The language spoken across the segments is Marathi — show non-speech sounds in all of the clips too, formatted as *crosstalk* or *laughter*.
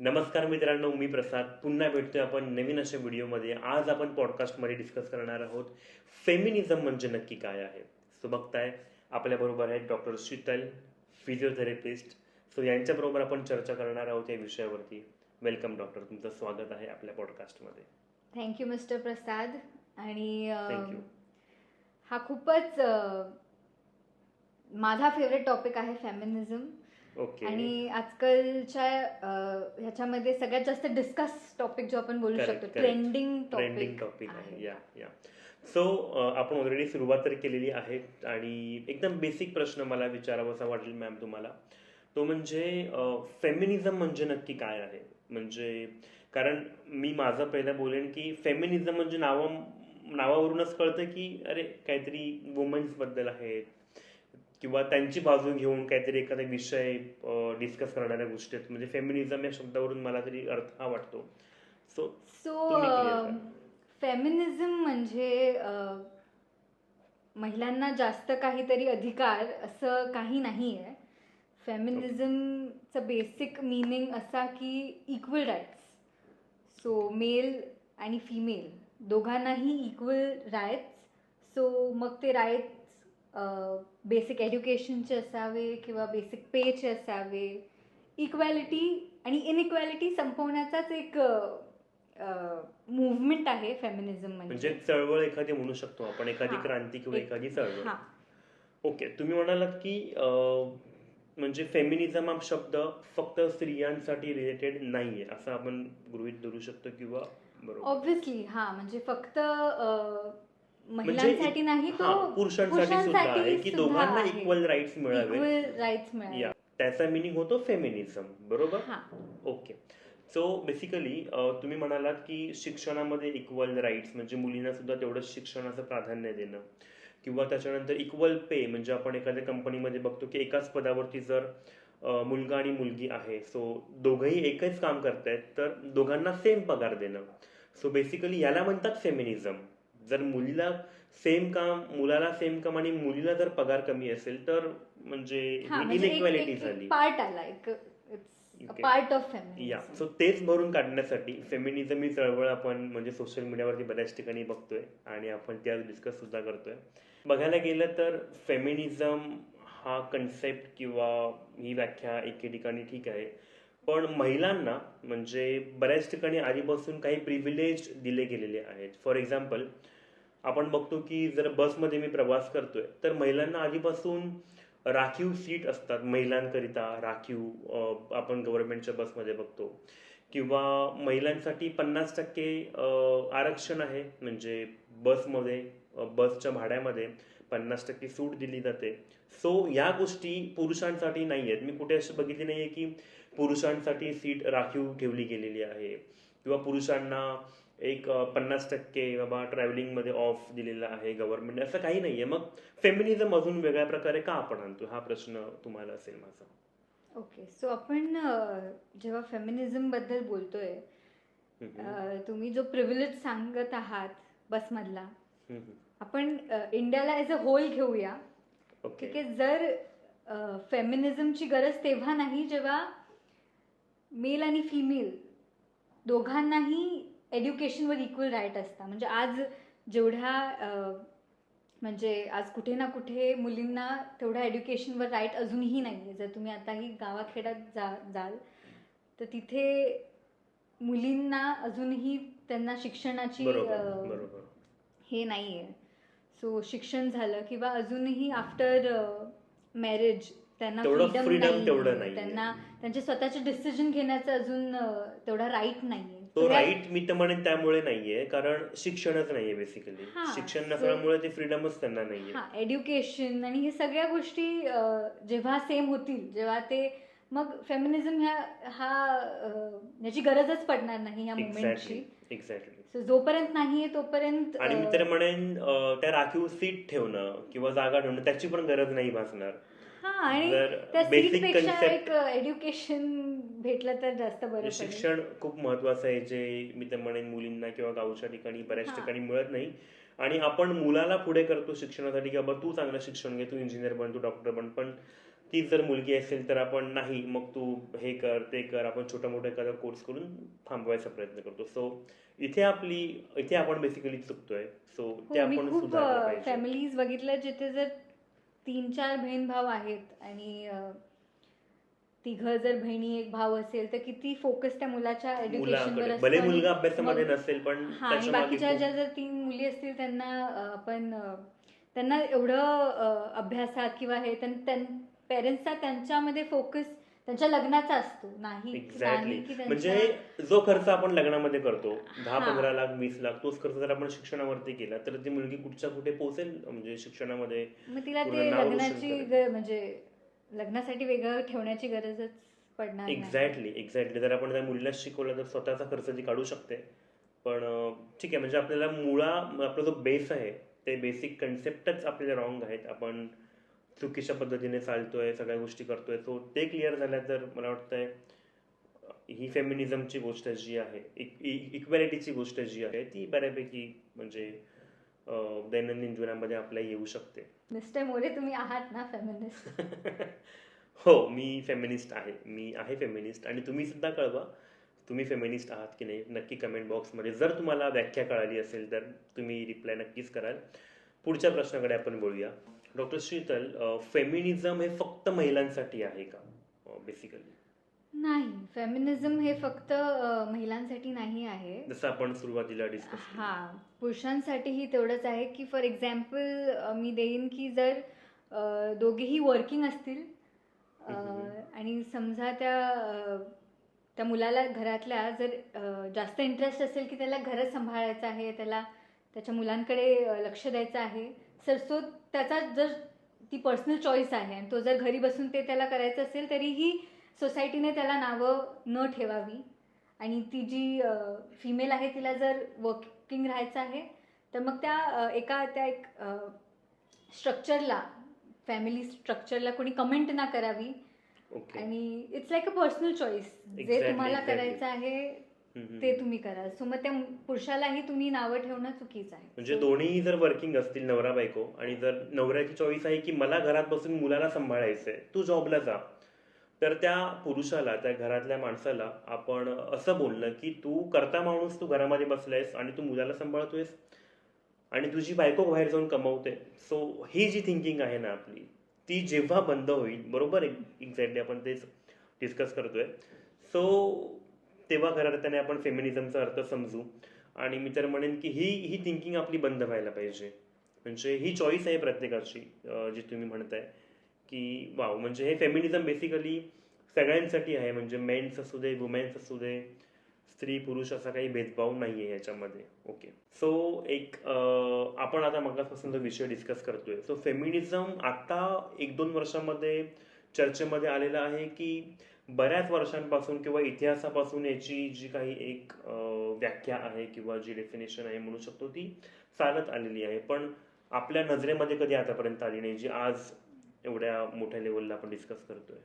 नमस्कार मित्रांनो मी प्रसाद. पुन्हा भेटतोय आपण नवीन अशा व्हिडिओमध्ये. आज आपण पॉडकास्टमध्ये डिस्कस करणार आहोत फेमिनिझम म्हणजे नक्की काय आहे? सो बघताय आपल्याबरोबर आहेत डॉक्टर शीतल फिजिओथेरपिस्ट सो यांच्याबरोबर आपण चर्चा करणार आहोत या विषयावरती. वेलकम डॉक्टर तुमचं स्वागत आहे आपल्या पॉडकास्टमध्ये थँक्यू मिस्टर प्रसाद. आणि हा खूपच माझा फेवरेट टॉपिक आहे फेमिनिझम ओके. आणि आजकालच्या ह्याच्यामध्ये सगळ्यात जास्त डिस्कस टॉपिक जो आपण बोलू शकतो. ट्रेंडिंग ट्रेंडिंग टॉपिक आहे. या या सो आपण ऑलरेडी सुरुवात तर केलेली आहे आणि एकदम बेसिक प्रश्न मला विचारावासा वाटेल मॅम तुम्हाला. तो म्हणजे फेमिनिझम म्हणजे नक्की काय आहे? म्हणजे कारण मी माझं पहिलं बोलेन की फेमिनिझम म्हणजे नावा नावावरूनच कळतं की अरे काहीतरी वुमन्सबद्दल आहेत किंवा त्यांची बाजू घेऊन काहीतरी एखादा विषय डिस्कस करणाऱ्या गोष्टी आहेत. म्हणजे फेमिनिझम या शब्दावरून मला तरी अर्थ हा वाटतो. So so. फेमिनिझम म्हणजे महिलांना जास्त काहीतरी अधिकार असं काही नाही आहे फेमिनिझमचं बेसिक मिनिंग असा की इक्वल राईट्स सो मेल आणि फिमेल दोघांनाही इक्वल राईट्स सो मग ते राईट्स बेसिक एज्युकेशनचे असावे किंवा बेसिक पेचे असावे. इक्वॅलिटी आणि इनइक्वॅलिटी संपवण्याचाच एक मुवमेंट आहे फेमिनिझम म्हणजे. म्हणजे चळवळ एखादी म्हणू शकतो आपण एखादी. क्रांती किंवा एखादी चळवळ. ओके तुम्ही म्हणालात की म्हणजे फेमिनिझम हा शब्द फक्त स्त्रियांसाठी रिलेटेड नाहीये असं आपण गृहित धरू शकतो किंवा बरोबर. ऑब्विसली हा म्हणजे फक्त महिलांसाठी नाही तो पुरुषांसाठी सुद्धा आहे की दोघांना. इक्वल राईट्स मिळावे. इक्वल राईट्स मिळावे. या. त्याचा मिनिंग होतो फेमिनिझम बरोबर? हा. ओके सो बेसिकली तुम्ही म्हणालात की शिक्षणामध्ये इक्वल राईट्स म्हणजे मुलींना सुद्धा तेवढंच शिक्षणाचं प्राधान्य देणं. किंवा त्याच्यानंतर इक्वल पे म्हणजे आपण एखाद्या कंपनीमध्ये बघतो की एकाच पदावरती जर मुलगा आणि मुलगी आहे सो दोघंही एकच काम करतायत तर दोघांना सेम पगार देणं. सो बेसिकली याला म्हणतात फेमिनिझम जर मुलीला सेम काम मुलाला सेम काम आणि मुलीला जर पगार कमी असेल तर म्हणजे हा म्हणजे इनइक्वॅलिटी झाली. पार्ट आला एक. पार्ट ऑफ या सो तेच भरून काढण्यासाठी फेमिनिझम ही चळवळ आपण म्हणजे सोशल मीडियावरती बऱ्याच ठिकाणी बघतोय आणि आपण त्या डिस्कस सुद्धा करतोय. बघायला गेलं तर फेमिनिझम हा कन्सेप्ट किंवा ही व्याख्या एके ठिकाणी ठीक आहे. पण महिलांना म्हणजे बऱ्याच ठिकाणी आधीपासून काही प्रिव्हिलेज दिले गेलेले आहेत. फॉर एक्झाम्पल आपण बघतो की जर बसमध्ये मी प्रवास करतोय तर महिलांना आधीपासून राखीव सीट असतात महिलांकरिता राखीव आपण गव्हर्नमेंटच्या बसमध्ये बघतो. किंवा महिलांसाठी पन्नास टक्के आरक्षण आहे म्हणजे बसमध्ये बसच्या भाड्यामध्ये पन्नास टक्के सूट दिली जाते. सो या गोष्टी पुरुषांसाठी नाही आहेत मी कुठे अशी बघितली नाही आहे की पुरुषांसाठी सीट राखीव ठेवली गेलेली आहे. किंवा पुरुषांना एक पन्नास टक्के बाबा ट्रॅव्हलिंगमध्ये ऑफ दिलेला आहे गव्हर्नमेंट असं काही नाहीये. मग फेमिनिझम अजून वेगळ्या प्रकारे का आपण आणतो? हा प्रश्न तुम्हाला असेल माझा. ओके सो आपण जेव्हा फेमिनिझमबद्दल बोलतोय तुम्ही जो प्रिव्हिलेज सांगत आहात बसमधला. आपण इंडियाला ॲज अ होल घेऊया. ओके ठीक आहे? जर फेमिनिझमची गरज तेव्हा नाही जेव्हा मेल आणि फिमेल दोघांनाही एज्युकेशनवर इक्वल राईट असता. म्हणजे आज जेवढ्या म्हणजे आज कुठे ना कुठे मुलींना तेवढ्या एज्युकेशनवर राईट अजूनही नाही आहे जर तुम्ही आताही गावाखेड्यात जा जाल तर तिथे मुलींना अजूनही त्यांना शिक्षणाची हे नाही आहे सो शिक्षण झालं किंवा अजूनही आफ्टर मॅरेज त्यांना फ्रीडम नाही. त्यांना त्यांचे स्वतःचे डिसिजन घेण्याचं अजून तेवढा राईट नाहीये. तो राईट मी तर म्हणेन त्यामुळे नाहीये कारण शिक्षणच नाहीये बेसिकली शिक्षण नसल्यामुळे ते फ्रीडमच त्यांना नाहीये. हा एज्युकेशन आणि हे सगळ्या गोष्टी जेव्हा सेम होतील जेव्हा ते मग फेमिनिझम ह्या हा अ, ह्याची गरजच पडणार नाही ह्या मुवमेंटची एक्झॅक्टली सो जोपर्यंत नाहीये तोपर्यंत आणि मी तर म्हणेन त्या राखीव सीट ठेवणं किंवा जागा ठेवणं त्याची पण गरज नाही भासणार. आणि त्या सीटपेक्षा एक एज्युकेशन भेटलं तर जास्त बरं शिक्षण खूप महत्वाचं आहे जे मी तर म्हणेन मुलींना किंवा गावच्या ठिकाणी बऱ्याच. ठिकाणी मिळत नाही. आणि आपण मुलाला पुढे करतो शिक्षणासाठी की बाबा तू चांगलं शिक्षण घे तू इंजिनियर बन तू डॉक्टर बन पण तीच जर मुलगी असेल तर आपण नाही मग तू हे कर ते कर आपण छोटा मोठा एखादा कोर्स करून थांबवायचा प्रयत्न करतो. सो इथे आपली इथे आपण बेसिकली चुकतोय. सो ते हो आपण फॅमिलीज बघितल्या जिथे जर तीन चार बहीण भाव आहेत आणि तिघं जर बहिणी एक भाव असेल तर किती फोकस त्या मुलाच्या एज्युकेशनवर भले आणि मुलगा अभ्यासामध्ये नसेल पण हा आणि बाकीच्या ज्या जर तीन मुली असतील त्यांना आपण त्यांना एवढं अभ्यासात किंवा हे पेरेंट्सचा त्यांच्यामध्ये फोकस त्यांच्या लग्नाचा असतो नाही एक्झॅक्टली म्हणजे जो खर्च आपण लग्नामध्ये करतो दहा. पंधरा लाख वीस लाख तोच खर्च जर आपण शिक्षणावरती केला तर ती मुलगी कुठच्या कुठे पोहोचेल? म्हणजे शिक्षणामध्ये मग तिला ते लग्नाची म्हणजे लग्नासाठी वेगळं ठेवण्याची गरजच पडणार एक्झॅक्टली एक्झॅक्टली जर आपण त्या मुलीला शिकवलं तर स्वतःचा खर्च ती काढू शकते. पण ठीक आहे. म्हणजे आपल्याला मुळा आपला जो बेस आहे ते बेसिक कन्सेप्टच आपल्याला रॉंग आहेत. आपण चुकीच्या पद्धतीने चालतोय सगळ्या गोष्टी करतोय. सो ते क्लिअर झाल्या तर मला वाटतंय ही फेमिनिझमची गोष्ट जी आहे इक्वॅलिटीची गोष्ट जी आहे ती बऱ्यापैकी म्हणजे दैनंदिन जीवनामध्ये आपल्या येऊ शकते. मिस्टर मोरे तुम्ही आहात ना फेमिनिस्ट *laughs* हो मी फेमिनिस्ट आहे. मी आहे फेमिनिस्ट आणि तुम्ही सुद्धा कळवा तुम्ही फेमिनिस्ट आहात की नाही. नक्की कमेंट बॉक्समध्ये जर तुम्हाला व्याख्या कळाली असेल तर तुम्ही रिप्लाय नक्कीच कराल. पुढच्या प्रश्नाकडे आपण बोलूया डॉक्टर शीतल फेमिनिझम हे फक्त महिलांसाठी आहे का? बेसिकली नाही फेमिनिझम हे फक्त महिलांसाठी नाही आहे. जसं आपण सुरुवातीला डिस्कस हा पुरुषांसाठीही तेवढंच आहे की फॉर एक्झाम्पल मी देईन की जर दोघेही वर्किंग असतील. आणि समजा त्या त्या मुलाला घरातल्या जर जास्त इंटरेस्ट असेल की त्याला घरच सांभाळायचं आहे त्याला त्याच्या मुलांकडे लक्ष द्यायचं आहे सर सो त्याचा जर ती पर्सनल चॉईस आहे आणि तो जर घरी बसून ते त्याला करायचं असेल तरीही सोसायटीने त्याला नावं न ठेवावी. आणि ती जी फिमेल आहे तिला जर वर्किंग राहायचं आहे तर मग त्या एका त्या एक स्ट्रक्चरला फॅमिली स्ट्रक्चरला कोणी कमेंट ना करावी. आणि it's like a personal choice जे तुम्हाला. करायचं आहे ते तुम्ही करा सो मग त्या पुरुषालाही तुम्ही नावं ठेवणं चुकीचं आहे. म्हणजे दोन्ही जर वर्किंग असतील नवरा बायको आणि जर नवऱ्याची चॉईस आहे की मला घरात बसून मुलाला सांभाळायचंय तू जॉबला जा. तर त्या पुरुषाला त्या घरातल्या माणसाला आपण असं बोलणं की तू करता माणूस तू घरामध्ये बसलायस आणि तू मुलाला सांभाळतोयस आणि तुझी बायको बाहेर जाऊन कमवते. सो ही जी थिंकिंग आहे ना आपली ती जेव्हा बंद होईल बरोबर? एक्झॅक्टली आपण तेच डिस्कस करतोय. सो तेव्हा खऱ्या अर्थाने आपण फेमिनिझमचा अर्थ समजू. आणि मी तर म्हणेन की ही ही थिंकिंग आपली बंद व्हायला पाहिजे. म्हणजे ही चॉईस आहे प्रत्येकाची जी तुम्ही म्हणताय. की वाव म्हणजे हे फेमिनिझम बेसिकली सगळ्यांसाठी आहे. म्हणजे मेन्स असू दे वुमेन्स असू दे स्त्री पुरुष असा काही भेदभाव नाही आहे याच्यामध्ये. ओके सो एक आपण आता मगासपासून जो विषय डिस्कस करतोय. सो फेमिनिझम आता एक दोन वर्षामध्ये चर्चेमध्ये आलेला आहे की बऱ्याच वर्षांपासून किंवा इतिहासापासून याची जी काही एक व्याख्या आहे किंवा जी डेफिनेशन आहे म्हणू शकतो ती चालत आलेली आहे. पण आपल्या नजरेमध्ये कधी आतापर्यंत आली नाही जी आज एवढ्या मोठ्या लेवलला आपण डिस्कस करतोय?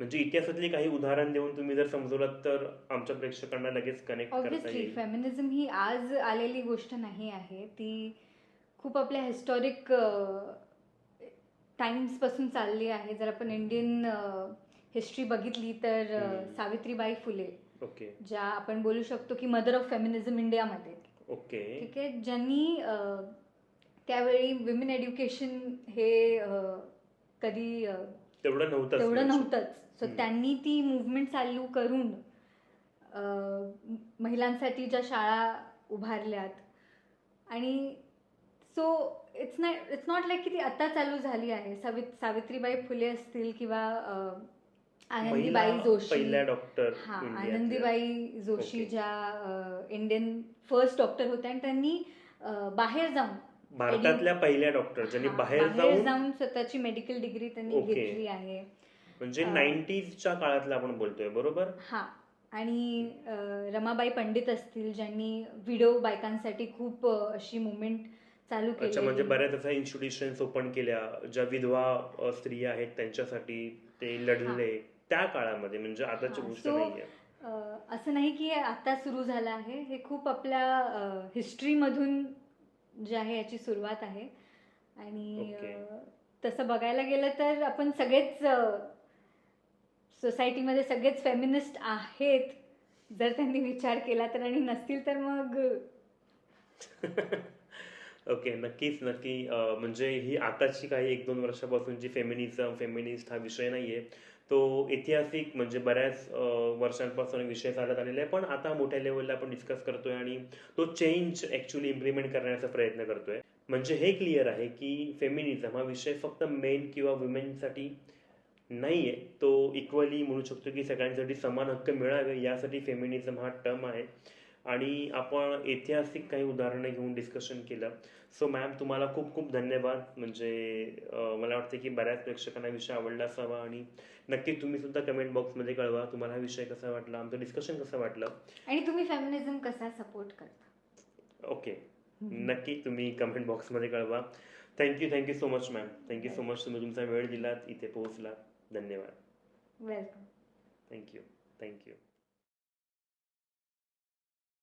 म्हणजे इतिहासातली काही उदाहरण देऊन तुम्ही जर समजवलं तर आमच्या प्रेक्षकांना लगेच कनेक्ट करता येईल. फेमिनिझम ही आज आलेली गोष्ट नाही आहे. ती खूप आपल्या हिस्टॉरिक टाइम्सपासून चालली आहे. जर आपण इंडियन हिस्ट्री बघितली तर. सावित्रीबाई फुले ओके. ज्या आपण बोलू शकतो की मदर ऑफ फेमिनिझम इंडियामध्ये. ओके. ठीक आहे? ज्यांनी त्यावेळी विमेन एज्युकेशन हे कधी तेवढं नव्हतं तेवढं नव्हतंच. सो. त्यांनी ती मुवमेंट चालू करून महिलांसाठी ज्या शाळा उभारल्यात. आणि so it's not it's not like की ती आता चालू झाली आहे. सावित सावित्रीबाई फुले असतील किंवा आनंदीबाई जोशी. पहिल्या डॉक्टर हा आनंदीबाई जोशी. ज्या इंडियन फर्स्ट डॉक्टर होत्या आणि त्यांनी बाहेर जाऊन भारतातल्या पहिल्या डॉक्टर ज्यांनी बाहेर जाऊन स्वतःची मेडिकल डिग्री त्यांनी. घेतली आहे. म्हणजे नाईन्टीजच्या काळातला आपण बोलतोय बरोबर? हा आणि रमाबाई पंडित असतील ज्यांनी व्हिडिओ बायकांसाठी खूप अशी मुवमेंट चालू अच्छा म्हणजे केली बऱ्याच अशा इन्स्टिट्यूशन्स ओपन केल्या ज्या विधवा अ, स्त्रिया आहेत त्यांच्यासाठी ते लढले. त्या काळामध्ये म्हणजे आताची गोष्ट नाहीये. असं नाही की आता सुरू झालं आहे. हे खूप आपल्या हिस्ट्रीमधून जे आहे याची सुरुवात आहे. आणि तसं बघायला गेलं तर आपण सगळेच सोसायटीमध्ये सगळेच फेमिनिस्ट आहेत. जर त्यांनी विचार केला तर आणि नसतील तर मग *laughs* ओके नक्कीच नक्की. म्हणजे ही आताची काही एक दोन वर्षापासूनची फेमिनिझम फेमिनिस्ट हा विषय नाही आहे तो ऐतिहासिक म्हणजे बऱ्याच वर्षांपासून विषय चालत आलेला आहे. पण आता मोठ्या लेवलला आपण डिस्कस करतोय आणि तो चेंज ॲक्च्युली इम्प्लिमेंट करण्याचा प्रयत्न करतोय. म्हणजे हे क्लिअर आहे की फेमिनिझम हा विषय फक्त मेन किंवा वुमेनसाठी नाही आहे तो इक्वली म्हणू शकतो की सगळ्यांसाठी समान हक्क मिळावे यासाठी फेमिनिझम हा टर्म आहे. आणि आपण ऐतिहासिक काही उदाहरणं घेऊन डिस्कशन केलं. सो मॅम तुम्हाला खूप खूप धन्यवाद. म्हणजे मला वाटतं की बऱ्याच प्रेक्षकांना विषय आवडला असावा आणि नक्की तुम्ही सुद्धा कमेंट बॉक्समध्ये कळवा. तुम्हाला हा विषय कसा वाटला? आमचं डिस्कशन कसं वाटलं? आणि तुम्ही फेमिनिझम कसा सपोर्ट करता? ओके नक्की तुम्ही कमेंट बॉक्समध्ये कळवा. Thank you thank you so much ma'am thank you so much तुम्ही तुमचा वेळ दिलात. इथे पोहोचलात. धन्यवाद. Welcome thank you thank you